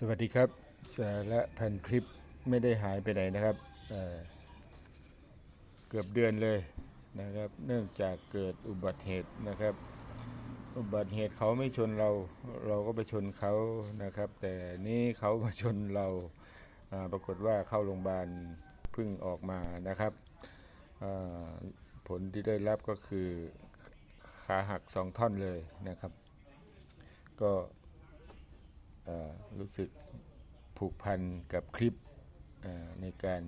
สวัสดีครับสาระแผ่นคลิปไม่ได้หายไปไหนนะครับเเกือบเดือนเลยนะครับ เนื่องจากเกิดอุบัติเหตุนะครับ อุบัติเหตุเขาไม่ชนเราเราก็ไปชนเขานะครับ แต่นี่เขามาชนเราอ่าปรากฏว่าเข้าโรงพยาบาลเพิ่งออกมานะครับผลที่ได้รับก็คือขาหักสองท่อนเลยนะครับ ก็ รู้สึกผูกพันกับคลิปในการ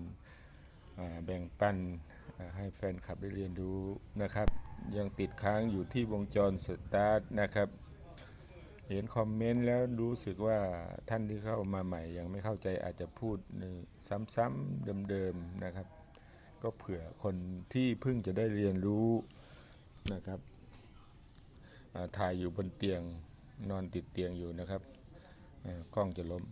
แบ่งปันให้แฟนคลับได้เรียนรู้นะครับ ยังติดค้างอยู่ที่วงจรสตาร์ทนะครับ เห็นคอมเมนต์แล้วรู้สึกว่าท่านที่เข้ามาใหม่ยังไม่เข้าใจอาจจะพูดซ้ำๆเดิมๆนะครับ ก็เผื่อคนที่เพิ่งจะได้เรียนรู้นะครับถ่ายอยู่บนเตียงนอนติดเตียงอยู่นะครับ กล้องจะล้ม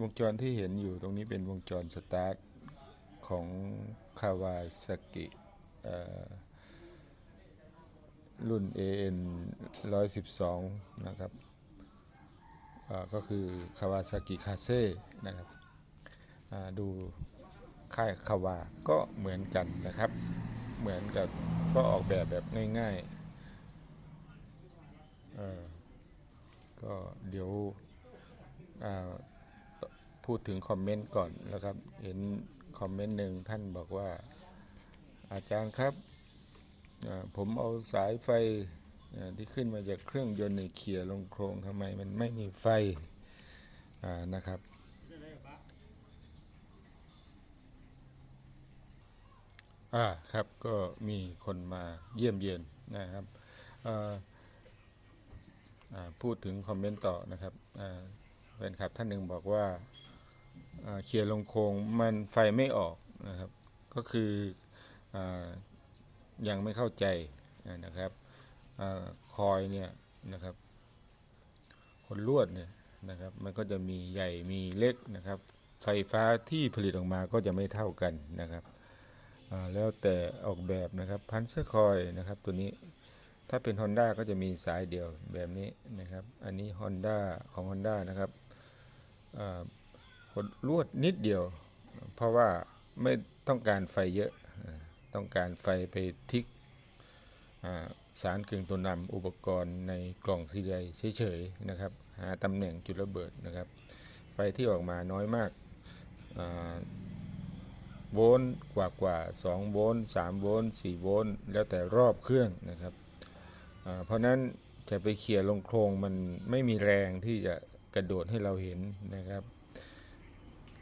วงจรที่เห็นอยู่ตรงนี้เป็นวงจรสตาร์ทของคาวาซากิรุ่น AN 112 นะครับเอ่อก็คือคาวาซากิคาเซ่นะครับดูค่ายคาวาก็เหมือนกันนะครับ เหมือนกับก็ออกแบบแบบง่ายๆ ก็เดี๋ยวพูดถึงคอมเมนต์ก่อนแล้วครับ เห็นคอมเมนต์หนึ่งท่านบอกว่า อาจารย์ครับ ผมเอาสายไฟที่ขึ้นมาจากเครื่องยนต์ในเขี่ยลงโครงทำไมมันไม่มีไฟนะครับ อ่าครับก็มีคนมาเยี่ยมเยียนนะครับอ พูดถึงคอมเมนต์ต่อนะครับแฟนคลับท่านหนึ่งบอกว่าเคลียร์ลงโคงมันไฟไม่ออกนะครับ ก็คืออยังไม่เข้าใจนะครับอคอยเนี่ยนะครับคนลวดเนี่ยนะครับ มันก็จะมีใหญ่มีเล็กนะครับ ไฟฟ้าที่ผลิตออกมาก็จะไม่เท่ากันนะครับแล้วแต่ออกแบบนะครับพันเซอร์คอยนะครับ ตัวนี้ ถ้าเป็น Honda ก็จะมีสายเดียวแบบนี้นะครับ อันนี้ Honda ของ Honda นะครับลวดนิดเดียว เพราะว่าไม่ต้องการไฟเยอะ ต้องการไฟไปทิกสารกึ่งตัวนำอุปกรณ์ในกล่องซีดีเฉยๆนะครับ หาตำแหน่งจุดระเบิดนะครับ ไฟที่ออกมาน้อยมากโวลต์กว่ากว่า2โวลต์3โวลต์4โวลต์แล้วแต่รอบเครื่องนะครับ เพราะนั้นจะไปเขี่ยลงโครงมันไม่มีแรงที่จะกระโดดให้เราเห็นนะครับ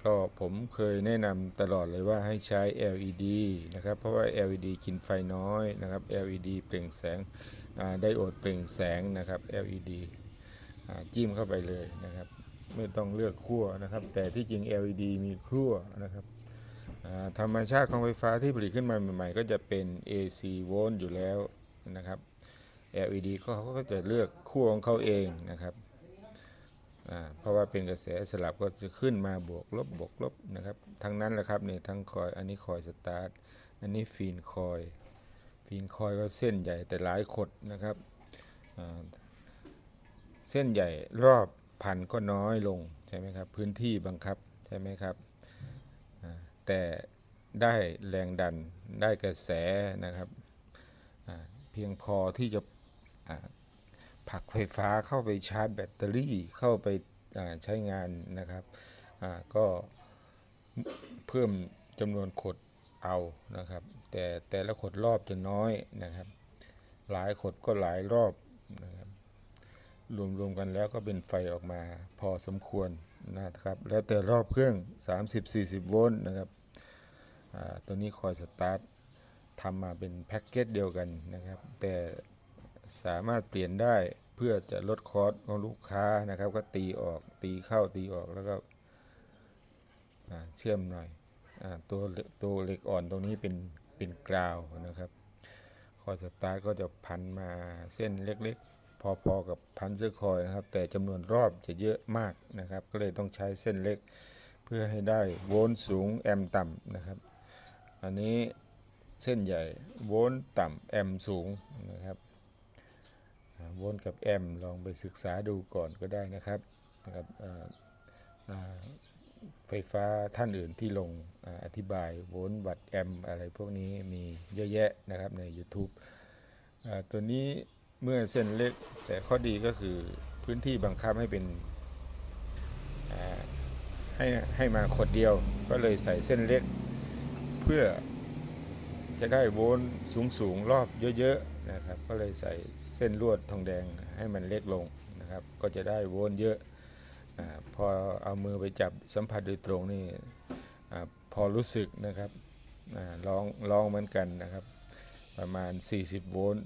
ก็ผมเคยแนะนำตลอดเลยว่าให้ใช้ LED นะครับ เพราะว่า LED กินไฟน้อยนะครับ LED เปล่งแสงไดโอดเปล่งแสงนะครับ LED จิ้มเข้าไปเลยนะครับ ไม่ต้องเลือกขั้วนะครับ แต่ที่จริง LED มีขั้วนะครับธรรมชาติของไฟฟ้าที่ผลิตขึ้นมาใหม่ ๆ ก็จะเป็น AC โวลต์อยู่แล้วนะครับ LED ก็เขาก็จะเลือกขั้วของเขาเองนะครับเพราะว่าเป็นกระแสสลับก็จะขึ้นมาบวกลบบวกลบนะครับ ทั้งนั้นแหละครับเนี่ยทั้งคอยอันนี้คอยสตาร์ทอันนี้ฟีนคอยฟีนคอยก็เส้นใหญ่แต่หลายขดนะครับเส้นใหญ่รอบพันก็น้อยลงใช่ไหมครับพื้นที่บังคับใช่ไหมครับแต่ได้แรงดันได้กระแสนะครับเพียงพอที่จะ ผักไฟฟ้าเข้าไปชาร์จแบตเตอรี่เข้าไปใช้งานนะครับก็เพิ่มจำนวนขดเอานะครับ แต่แต่ละขดรอบจะน้อยนะครับ หลายขดก็หลายรอบนะครับรวมๆกันแล้วก็เป็นไฟออกมาพอสมควรนะครับ แล้วแต่รอบเครื่อง 30-40 โวลต์นะครับตัวนี้คอยสตาร์ททำมาเป็นแพ็กเกจเดียวกันนะครับ แต่ สามารถเปลี่ยนได้เพื่อจะลดคอสของลูกค้านะครับ ก็ตีออกตีเข้าตีออกแล้วก็เชื่อมหน่อยอตัวตัวเหล็กอ่อนตรงนี้เป็นเป็นกราวนะครับคอยสตาร์ทก็จะพันมาเส้นเล็กๆ พอๆกับพันเสื้อคอยนะครับ แต่จำนวนรอบจะเยอะมากนะครับ ก็เลยต้องใช้เส้นเล็กเพื่อให้ได้โวลต์สูงแอมต่ำนะครับ อันนี้เส้นใหญ่โวลต์ต่ำแอมสูงนะครับ โวลต์กับแอมลองไปศึกษาดูก่อนก็ได้นะครับนะครับไฟฟ้าท่านอื่นที่ลงออธิบายโวลต์วัตต์แอมอะไรพวกนี้มีเยอะแยะนะครับใน YouTube ตัวนี้เมื่อเส้นเล็กแต่ข้อดีก็คือพื้นที่บังคับให้เป็นให้ให้มาขดเดียวก็เลยใส่เส้นเล็ก เพื่อจะได้โวลต์สูงๆ รอบเยอะๆ นะครับก็เลยใส่เส้นลวดทองแดงให้มันเล็กลงนะครับ ก็จะได้โวลเยอะอพอเอามือไปจับสัมผัสโดยตรงนี่อพอรู้สึกนะครับอลองลองเหมือนกันนะครับ ประมาณ 40 โวลต์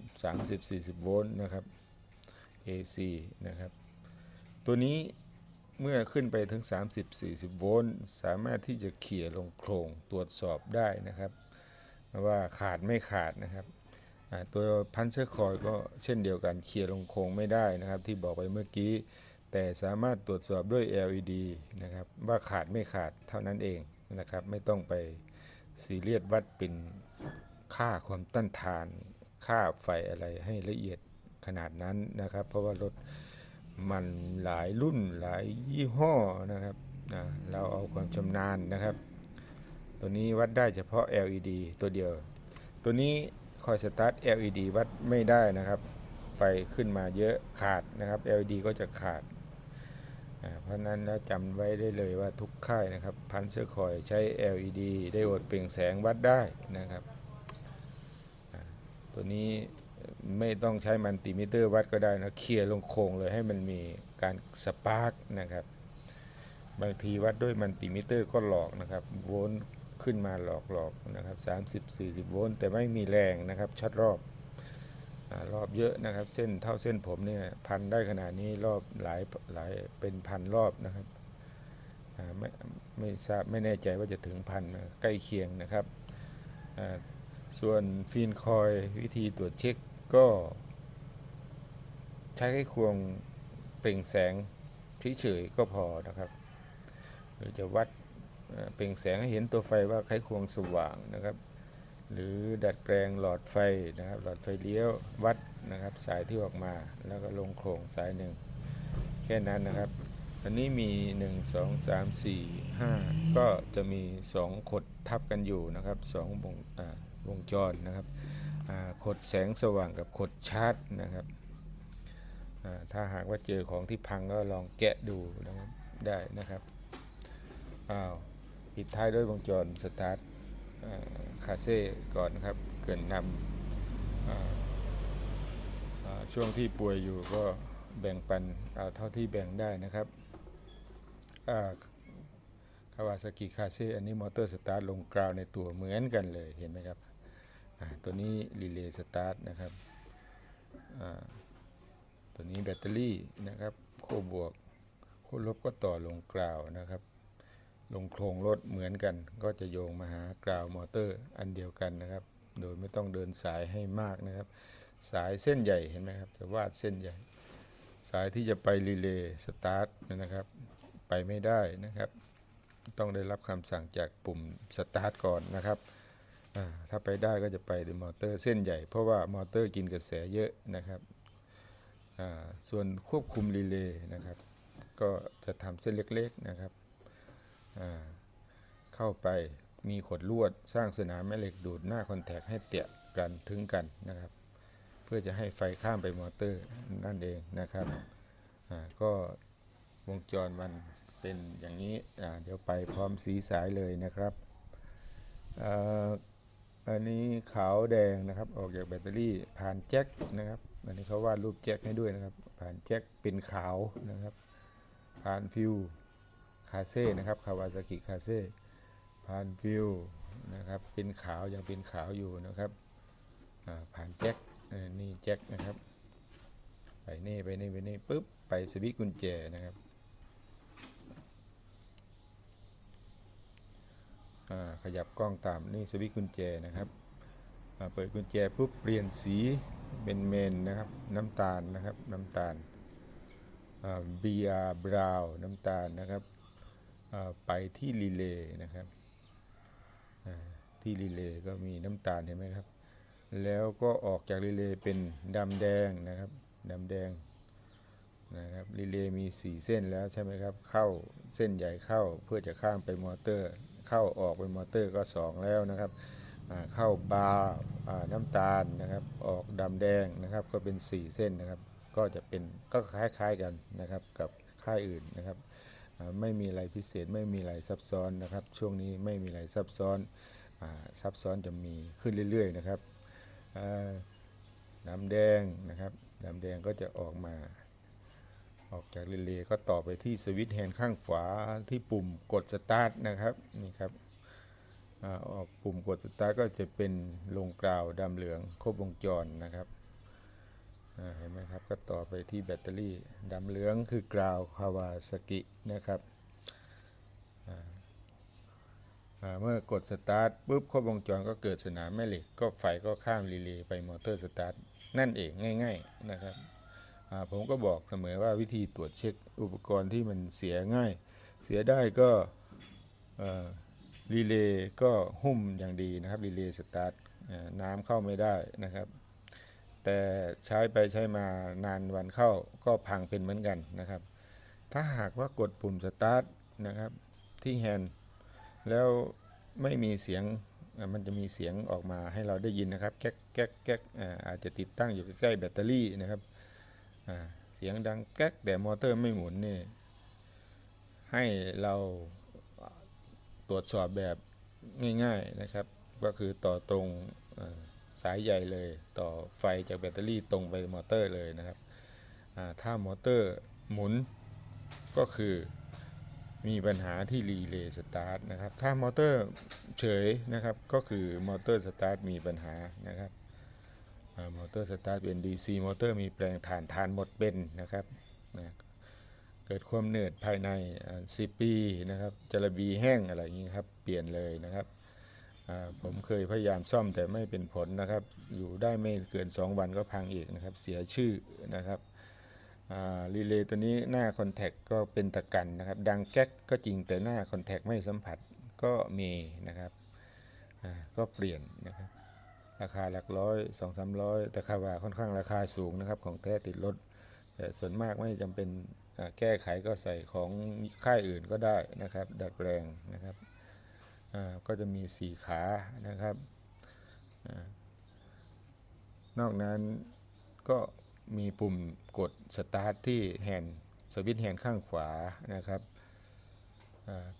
30-40 โวลต์นะครับ AC นะครับ ตัวนี้เมื่อขึ้นไปถึง 30-40 โวลต์สามารถที่จะเขี่ยลงโครงตรวจสอบได้นะครับ ว่าขาดไม่ขาดนะครับ ตัวพันเชอร์คอยก็เช่นเดียวกันเขี่ยลงโครงไม่ได้นะครับ ที่บอกไปเมื่อกี้ แต่สามารถตรวจสอบด้วย LED นะครับ ว่าขาดไม่ขาดเท่านั้นเองนะครับ ไม่ต้องไปซีเรียสวัดเป็นค่าความต้านทาน ค่าไฟอะไรให้ละเอียดขนาดนั้นนะครับ เพราะว่ารถมันหลายรุ่นหลายยี่ห้อนะครับอ่าเราเอาความชำนาญนะครับ ตัวนี้วัดได้เฉพาะ LED ตัวเดียว ตัวนี้ คอยสตาร์ท LED วัดไม่ได้นะครับ ไฟขึ้นมาเยอะขาดนะครับ LED ก็จะขาด เพราะนั้นแล้วจำไว้ได้เลยว่าทุกค่ายนะครับ พันเซอร์คอยใช้ LED ได้อดเปล่งแสงวัดได้นะครับ ตัวนี้ไม่ต้องใช้มันติมิเตอร์วัดก็ได้นะเคลียร์ลงโครงเลยให้มันมีการสปาร์กนะครับ บางทีวัดด้วยมันติมิเตอร์ก็หลอกนะครับโวลต์ ขึ้นมาหลอกหลอกนะครับ 30 40 โวลต์แต่ไม่มีแรงนะครับช็อตรอบอรอบเยอะนะครับ เส้นเท่าเส้นผมเนี่ยพันได้ขนาดนี้รอบหลายหลายเป็นพันรอบนะครับไม่ไม่ทราบไม่แน่ใจว่าจะถึงพันใกล้เคียงนะครับ ส่วนฟีนคอยวิธีตรวจเช็คก็ ใช้ไขควงเปล่งแสงเฉยๆก็พอนะครับ หรือจะวัด เปล่งแสงให้เห็นตัวไฟว่าไขควงสว่างนะครับ หรือดัดแปลงหลอดไฟนะครับ หลอดไฟเลี้ยววัดนะครับ สายที่ออกมาแล้วก็ลงโครงสายหนึ่งแค่นั้นนะครับอันนี้มี 1 2 3 4 5 ก็จะมี 2 ขดทับกันอยู่นะครับ2วงวงจรนะครับขดแสงสว่างกับขดชาร์จนะครับถ้าหากว่าเจอของที่พังก็ลองแกะดูนะครับได้นะครับอ้าว ปิดท้ายด้วยวงจรสตาร์ทคาเซ่ก่อนนะครับ เกินนำช่วงที่ป่วยอยู่ก็แบ่งปันเอาเท่าที่แบ่งได้นะครับคาวาซากิคาเซ่อันนี้มอเตอร์สตาร์ทลงกราวในตัวเหมือนกันเลยเห็นไหมครับตัวนี้รีเลย์สตาร์ทนะครับตัวนี้แบตเตอรี่นะครับโคบวกโคลบก็ต่อลงกราวนะครับ ลงโครงรถเหมือนกัน ก็จะโยงมาหากราวมอเตอร์อันเดียวกันนะครับ โดยไม่ต้องเดินสายให้มากนะครับ สายเส้นใหญ่เห็นไหมครับ จะวาดเส้นใหญ่ สายที่จะไปรีเลย์สตาร์ทนะครับ ไปไม่ได้นะครับ ต้องได้รับคำสั่งจากปุ่มสตาร์ทก่อนนะครับถ้าไปได้ก็จะไปด้วยมอเตอร์เส้นใหญ่ เพราะว่ามอเตอร์กินกระแสเยอะนะครับส่วนควบคุมรีเลย์นะครับ ก็จะทำเส้นเล็กๆนะครับ เข้าไปมีขดลวดสร้างสนามแม่เหล็กดูดหน้าคอนแทคให้เตะกันถึงกันนะครับ เพื่อจะให้ไฟข้ามไปมอเตอร์นั่นเองนะครับก็วงจรมันเป็นอย่างนี้เดี๋ยวไปพร้อมสีสายเลยนะครับออันนี้ขาวแดงนะครับออกจากแบตเตอรี่ผ่านแจ็คนะครับอันนี้เขาวาดรูปแจ็คให้ด้วยนะครับ ผ่านแจ็คเป็นขาวนะครับ ผ่านฟิว คาเซ่นะครับคาวาซากิคาเซ่ผ่านฟิวนะครับเป็นขาวยังเป็นขาวอยู่นะครับผ่านแจ็คนี่แจ็คนะครับไปนี่ไปนี่ไปนี่ปุ๊บไปสวิตกุญแจนะครับขยับกล้องตามนี่สวิตกุญแจนะครับเปิดกุญแจปุ๊บเปลี่ยนสีเป็นเมนนะครับน้ำตาลนะครับน้ำตาล BR Brown น้ำตาลนะครับ ไปที่รีเลย์นะครับที่รีเลย์ก็มีน้ำตาลเห็นไหมครับ แล้วก็ออกจากรีเลย์เป็นดำแดงนะครับดำแดงนะครับรีเลย์มี 4 เส้นแล้วใช่ไหมครับ เข้าเส้นใหญ่เข้าเพื่อจะข้ามไปมอเตอร์ เข้าออกไปมอเตอร์ก็ 2 แล้วนะครับเข้าบาร์น้ำตาลนะครับ ออกดำแดงนะครับ ก็เป็น 4 เส้นนะครับ ก็จะเป็นก็คล้ายๆกันนะครับกับค่ายอื่นนะครับ ไม่มีอะไรพิเศษไม่มีอะไรซับซ้อนนะครับ ช่วงนี้ไม่มีอะไรซับซ้อนซับซ้อนจะมีขึ้นเรื่อย ๆ นะครับน้ำแดงนะครับน้ำแดงก็จะออกมา ออกจากรีเลย์ก็ต่อไปที่สวิตช์แฮนด์ข้างขวาที่ปุ่มกดสตาร์ทนะครับนี่ครับออกปุ่มกดสตาร์ทก็จะเป็นลงกราวดำเหลืองครบวงจรนะครับ เห็นไหมครับ ก็ต่อไปที่แบตเตอรี่ดำเหลืองคือกราวคาวาสกินะครับเมื่อกดสตาร์ทปุ๊บครบวงจรก็เกิดสนามแม่เหล็ก ก็ไฟก็ข้ามรีเลย์ไปมอเตอร์สตาร์ทนั่นเองง่าย ๆนะครับผมก็บอกเสมอว่าวิธีตรวจเช็คอุปกรณ์ที่มันเสียง่าย เสียได้ก็รีเลย์ก็หุ้มอย่างดีนะครับรีเลย์สตาร์ทน้ำเข้าไม่ได้นะครับ แต่ใช้ไปใช้มานานวันเข้าก็พังเป็นเหมือนกันนะครับ ถ้าหากว่ากดปุ่มสตาร์ทนะครับที่แฮนด์แล้วไม่มีเสียงมันจะมีเสียงออกมาให้เราได้ยินนะครับแก๊กแก๊กแก๊กอาจจะติดตั้งอยู่ใกล้ๆแบตเตอรี่นะครับเสียงดังแก๊กแต่มอเตอร์ไม่หมุนนี่ให้เราตรวจสอบแบบง่ายๆนะครับ ก็คือต่อตรง สายใหญ่เลย ต่อไฟจากแบตเตอรี่ตรงไปมอเตอร์เลยนะครับถ้ามอเตอร์หมุนก็คือมีปัญหาที่รีเลย์สตาร์ทนะครับ ถ้ามอเตอร์เฉยนะครับ ก็คือมอเตอร์สตาร์ทมีปัญหานะครับอมอเตอร์สตาร์ทเป็น DC มอเตอร์มีแปลงถ่านทานหมดเป็นนะครับนะเกิดความเหนื่อยภายใน 10 ปีนะครับจระบีแห้งอะไรอย่างนี้ครับ เปลี่ยนเลยนะครับ ผมเคยพยายามซ่อมแต่ไม่เป็นผลนะครับ อยู่ได้ไม่เกิน 2 วันก็พังอีกนะครับ เสียชื่อนะครับรีเลย์ตัวนี้หน้าคอนแทคก็เป็นตะกันนะครับ ดังแก๊กก็จริงแต่หน้าคอนแทคไม่สัมผัสก็มีนะครับก็เปลี่ยนนะครับ ราคาหลักร้อยสองสามร้อยแต่คาว่าค่อนข้างราคาสูงนะครับ ของแท้ติดรถแต่ส่วนมากไม่จำเป็นแก้ไขก็ใส่ของค่ายอื่นก็ได้นะครับ ดัดแปลงนะครับ ก็จะมีสี่ขานะครับอนอกนั้นก็มีปุ่มกดสตาร์ทที่แฮนด์สวิตช์แฮนด์ข้างขวานะครับ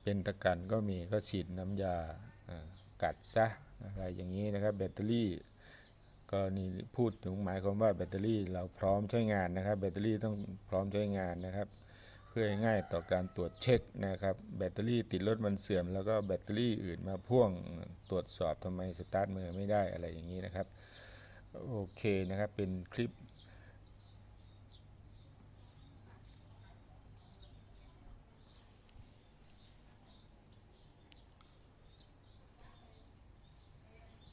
เป็นตะกันก็มีก็ฉีดน้ำยาอ่ากัดซะอะไรอย่างนี้นะครับแบตเตอรี่กรณีพูดถึงหมายความว่าแบตเตอรี่เราพร้อมใช้งานนะครับ แบตเตอรี่ต้องพร้อมใช้งานนะครับ เพื่อง่ายต่อการตรวจเช็คนะครับ แบตเตอรี่ติดรถมันเสื่อม แล้วก็แบตเตอรี่อื่นมาพ่วงตรวจสอบทำไมสตาร์ทมือไม่ได้อะไรอย่างนี้นะครับ โอเคนะครับเป็นคลิป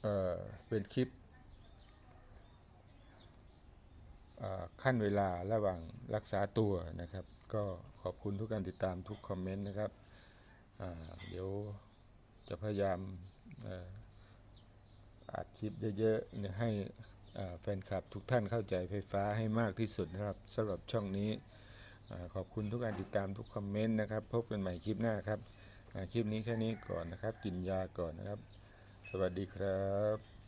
เอ่อเป็นคลิปเอ่อขั้นเวลาระหว่างรักษาตัวนะครับ ก็ขอบคุณทุกการติดตามทุกคอมเมนต์นะครับ เดี๋ยวจะพยายามอัดคลิปเยอะๆให้แฟนคลับทุกท่านเข้าใจไฟฟ้าให้มากที่สุดนะครับสำหรับช่องนี้ขอบคุณทุกการติดตามทุกคอมเมนต์นะครับ พบกันใหม่คลิปหน้าครับคลิปนี้แค่นี้ก่อนนะครับ กินยาก่อนนะครับ สวัสดีครับ